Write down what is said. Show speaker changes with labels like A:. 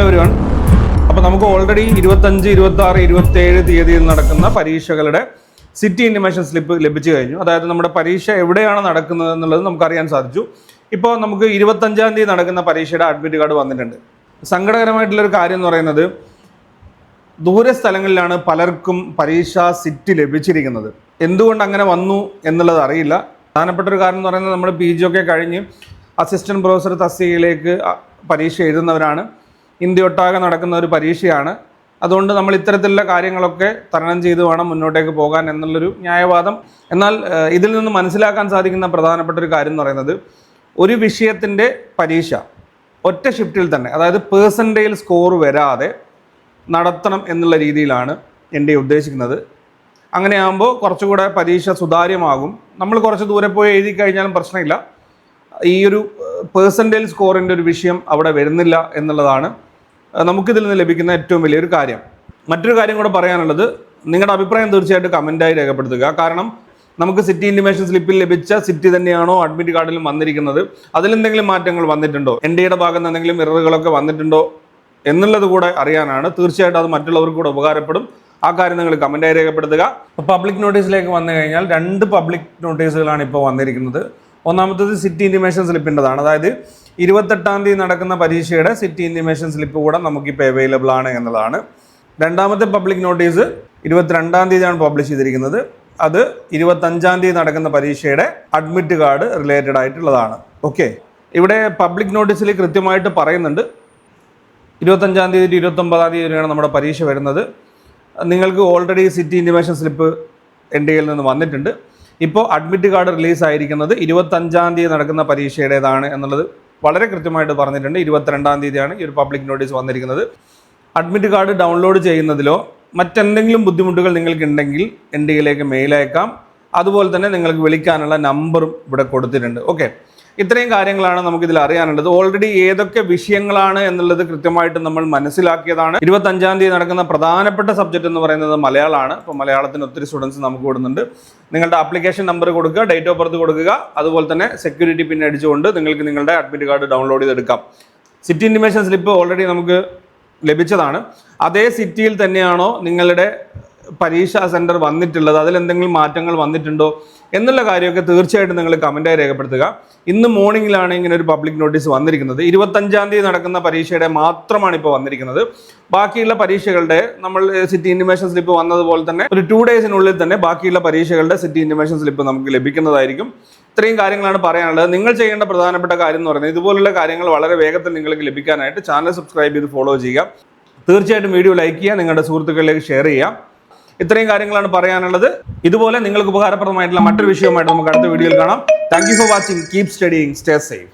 A: Hello അപ്പോൾ നമുക്ക് already ഇരുപത്തഞ്ച് ഇരുപത്തി ആറ് ഇരുപത്തി ഏഴ് തീയതിയിൽ നടക്കുന്ന പരീക്ഷകളുടെ സിറ്റി ഇൻഫർമേഷൻ സ്ലിപ്പ് ലഭിച്ചു കഴിഞ്ഞു. അതായത് നമ്മുടെ പരീക്ഷ എവിടെയാണ് നടക്കുന്നത് എന്നുള്ളത് നമുക്ക് അറിയാൻ സാധിച്ചു. ഇപ്പോൾ നമുക്ക് ഇരുപത്തഞ്ചാം തീയതി നടക്കുന്ന പരീക്ഷയുടെ അഡ്മിറ്റ് കാർഡ് വന്നിട്ടുണ്ട്. സങ്കടകരമായിട്ടുള്ളൊരു കാര്യം എന്ന് പറയുന്നത് ദൂര സ്ഥലങ്ങളിലാണ് പലർക്കും പരീക്ഷാ സിറ്റ് ലഭിച്ചിരിക്കുന്നത്. എന്തുകൊണ്ട് അങ്ങനെ വന്നു എന്നുള്ളത് അറിയില്ല. പ്രധാനപ്പെട്ട ഒരു കാരണം എന്ന് പറയുന്നത് നമ്മൾ പി ജി ഒക്കെ കഴിഞ്ഞ് അസിസ്റ്റന്റ് പ്രൊഫസർ തസ്തികയിലേക്ക് പരീക്ഷ എഴുതുന്നവരാണ്. ഇന്ത്യ ഒട്ടാകെ നടക്കുന്ന ഒരു പരീക്ഷയാണ്. അതുകൊണ്ട് നമ്മൾ ഇത്തരത്തിലുള്ള കാര്യങ്ങളൊക്കെ തരണം ചെയ്ത് വേണം മുന്നോട്ടേക്ക് പോകാൻ എന്നുള്ളൊരു ന്യായവാദം. എന്നാൽ ഇതിൽ നിന്ന് മനസ്സിലാക്കാൻ സാധിക്കുന്ന പ്രധാനപ്പെട്ട ഒരു കാര്യം എന്ന് പറയുന്നത് ഒരു വിഷയത്തിന്റെ പരീക്ഷ ഒറ്റ ഷിഫ്റ്റിൽ തന്നെ അതായത് പേഴ്സന്റേജ് സ്കോർ വരാതെ നടത്തണം എന്നുള്ള രീതിയിലാണ് എന്റെ ഉദ്ദേശിക്കുന്നത്. അങ്ങനെയാകുമ്പോൾ കുറച്ചുകൂടെ പരീക്ഷ സുതാര്യമാകും. നമ്മൾ കുറച്ച് ദൂരെ പോയി എഴുതി കഴിഞ്ഞാലും പ്രശ്നമില്ല. ഈ ഒരു പേഴ്സന്റേജ് സ്കോറിന്റെ ഒരു വിഷയം അവിടെ വരുന്നില്ല എന്നുള്ളതാണ് നമുക്കിതിൽ നിന്ന് ലഭിക്കുന്ന ഏറ്റവും വലിയൊരു കാര്യം. മറ്റൊരു കാര്യം കൂടെ പറയാനുള്ളത് നിങ്ങളുടെ അഭിപ്രായം തീർച്ചയായിട്ടും കമന്റായി രേഖപ്പെടുത്തുക. കാരണം നമുക്ക് സിറ്റി ഇൻഡിമേഷൻ സ്ലിപ്പിൽ ലഭിച്ച സിറ്റി തന്നെയാണോ അഡ്മിറ്റ് കാർഡിലും വന്നിരിക്കുന്നത്? അതിലെന്തെങ്കിലും മാറ്റങ്ങൾ വന്നിട്ടുണ്ടോ? എൻ ഡിയുടെ ഭാഗത്ത് എന്തെങ്കിലും ഇററുകളൊക്കെ വന്നിട്ടുണ്ടോ എന്നുള്ളത് കൂടെ അറിയാനാണ്. തീർച്ചയായിട്ടും അത് മറ്റുള്ളവർക്ക് കൂടെ ഉപകാരപ്പെടും. ആ കാര്യം നിങ്ങൾ കമന്റായി രേഖപ്പെടുത്തുക. പബ്ലിക് നോട്ടീസിലേക്ക് വന്നു കഴിഞ്ഞാൽ രണ്ട് പബ്ലിക് നോട്ടീസുകളാണ് ഇപ്പോൾ വന്നിരിക്കുന്നത്. ഒന്നാമത്തേത് സിറ്റി ഇന്റിമേഷൻ സ്ലിപ്പിന്റെതാണ്. അതായത് ഇരുപത്തെട്ടാം തീയതി നടക്കുന്ന പരീക്ഷയുടെ സിറ്റി ഇന്റിമേഷൻ സ്ലിപ്പ് കൂടെ നമുക്കിപ്പോൾ അവൈലബിൾ ആണ് എന്നുള്ളതാണ്. രണ്ടാമത്തെ പബ്ലിക് നോട്ടീസ് ഇരുപത്തിരണ്ടാം തീയതിയാണ് പബ്ലിഷ് ചെയ്തിരിക്കുന്നത്. അത് ഇരുപത്തഞ്ചാം തീയതി നടക്കുന്ന പരീക്ഷയുടെ അഡ്മിറ്റ് കാർഡ് റിലേറ്റഡ് ആയിട്ടുള്ളതാണ്. ഓക്കെ ഇവിടെ പബ്ലിക് നോട്ടീസിൽ കൃത്യമായിട്ട് പറയുന്നുണ്ട്. ഇരുപത്തഞ്ചാം തീയതി ഇരുപത്തൊമ്പതാം തീയതി വരെയാണ് നമ്മുടെ പരീക്ഷ വരുന്നത്. നിങ്ങൾക്ക് already city intimation slip N D എയിൽ നിന്ന് വന്നിട്ടുണ്ട്. ഇപ്പോൾ അഡ്മിറ്റ് കാർഡ് റിലീസ് ആയിരിക്കുന്നത് ഇരുപത്തഞ്ചാം തീയതി നടക്കുന്ന പരീക്ഷയുടേതാണ് എന്നുള്ളത് വളരെ കൃത്യമായിട്ട് പറഞ്ഞിട്ടുണ്ട്. ഇരുപത്തിരണ്ടാം തീയതിയാണ് ഈ ഒരു പബ്ലിക് നോട്ടീസ് വന്നിരിക്കുന്നത്. അഡ്മിറ്റ് കാർഡ് ഡൗൺലോഡ് ചെയ്യുന്നതിലോ മറ്റെന്തെങ്കിലും ബുദ്ധിമുട്ടുകൾ നിങ്ങൾക്കുണ്ടെങ്കിൽ എൻ ഡി എയിലേക്ക് മെയിൽ അയക്കാം. അതുപോലെ തന്നെ നിങ്ങൾക്ക് വിളിക്കാനുള്ള നമ്പറും ഇവിടെ കൊടുത്തിട്ടുണ്ട്. ഓക്കെ ഇത്രയും കാര്യങ്ങളാണ് നമുക്ക് ഇതിൽ അറിയാനുള്ളത് ഓൾറെഡി ഏതൊക്കെ വിഷയങ്ങളാണ് എന്നുള്ളത് കൃത്യമായിട്ട് നമ്മൾ മനസ്സിലാക്കിയതാണ്. ഇരുപത്തഞ്ചാം തീയതി നടക്കുന്ന പ്രധാനപ്പെട്ട സബ്ജക്റ്റ് എന്ന് പറയുന്നത് മലയാളമാണ്. അപ്പോൾ മലയാളത്തിന് ഒത്തിരി സ്റ്റുഡൻസ് നമുക്ക് കൊടുക്കുന്നുണ്ട് നിങ്ങളുടെ ആപ്ലിക്കേഷൻ നമ്പർ കൊടുക്കുക ഡേറ്റ് ഓഫ് ബർത്ത് കൊടുക്കുക അതുപോലെ തന്നെ സെക്യൂരിറ്റി പിൻ അടിച്ചുകൊണ്ട് നിങ്ങൾക്ക് നിങ്ങളുടെ അഡ്മിറ്റ് കാർഡ് ഡൗൺലോഡ് ചെയ്തെടുക്കാം. സിറ്റി ഇന്റിമേഷൻ സ്ലിപ്പ് ഓൾറെഡി നമുക്ക് ലഭിച്ചതാണ്. അതേ സിറ്റിയിൽ തന്നെയാണോ നിങ്ങളുടെ പരീക്ഷാ സെന്റർ വന്നിട്ടുള്ളത് അതിലെന്തെങ്കിലും മാറ്റങ്ങൾ വന്നിട്ടുണ്ടോ എന്നുള്ള കാര്യമൊക്കെ തീർച്ചയായിട്ടും നിങ്ങൾ കമന്റായി രേഖപ്പെടുത്തുക. ഇന്ന് മോർണിംഗിലാണ് ഇങ്ങനെ ഒരു പബ്ലിക് നോട്ടീസ് വന്നിരിക്കുന്നത്. ഇരുപത്തഞ്ചാം തീയതി നടക്കുന്ന പരീക്ഷയുടെ മാത്രമാണ് ഇപ്പോൾ വന്നിരിക്കുന്നത്. ബാക്കിയുള്ള പരീക്ഷകളുടെ നമ്മൾ സിറ്റി ഇന്റിമേഷൻ സ്ലിപ്പ് വന്നതുപോലെ തന്നെ ഒരു ടു ഡേയ്സിനുള്ളിൽ തന്നെ ബാക്കിയുള്ള പരീക്ഷകളുടെ സിറ്റി ഇന്റിമേഷൻ സ്ലിപ്പ് നമുക്ക് ലഭിക്കുന്നതായിരിക്കും. ഇത്രയും കാര്യങ്ങളാണ് പറയാനുള്ളത്. നിങ്ങൾ ചെയ്യേണ്ട പ്രധാനപ്പെട്ട കാര്യം എന്ന് പറയുന്നത് ഇതുപോലുള്ള കാര്യങ്ങൾ വളരെ വേഗത്തിൽ നിങ്ങൾക്ക് ലഭിക്കാനായിട്ട് ചാനൽ സബ്സ്ക്രൈബ് ചെയ്ത് ഫോളോ ചെയ്യുക. തീർച്ചയായിട്ടും വീഡിയോ ലൈക്ക് ചെയ്യുക നിങ്ങളുടെ സുഹൃത്തുക്കളിലേക്ക് ഷെയർ ചെയ്യുക. ഇത്രയും കാര്യങ്ങളാണ് പറയാനുള്ളത്. ഇതുപോലെ നിങ്ങൾക്ക് ഉപകാരപ്രദമായിട്ടുള്ള മറ്റൊരു വിഷയവുമായിട്ട് നമുക്ക് അടുത്ത വീഡിയോയിൽ കാണാം. Thank you for watching keep studying stay safe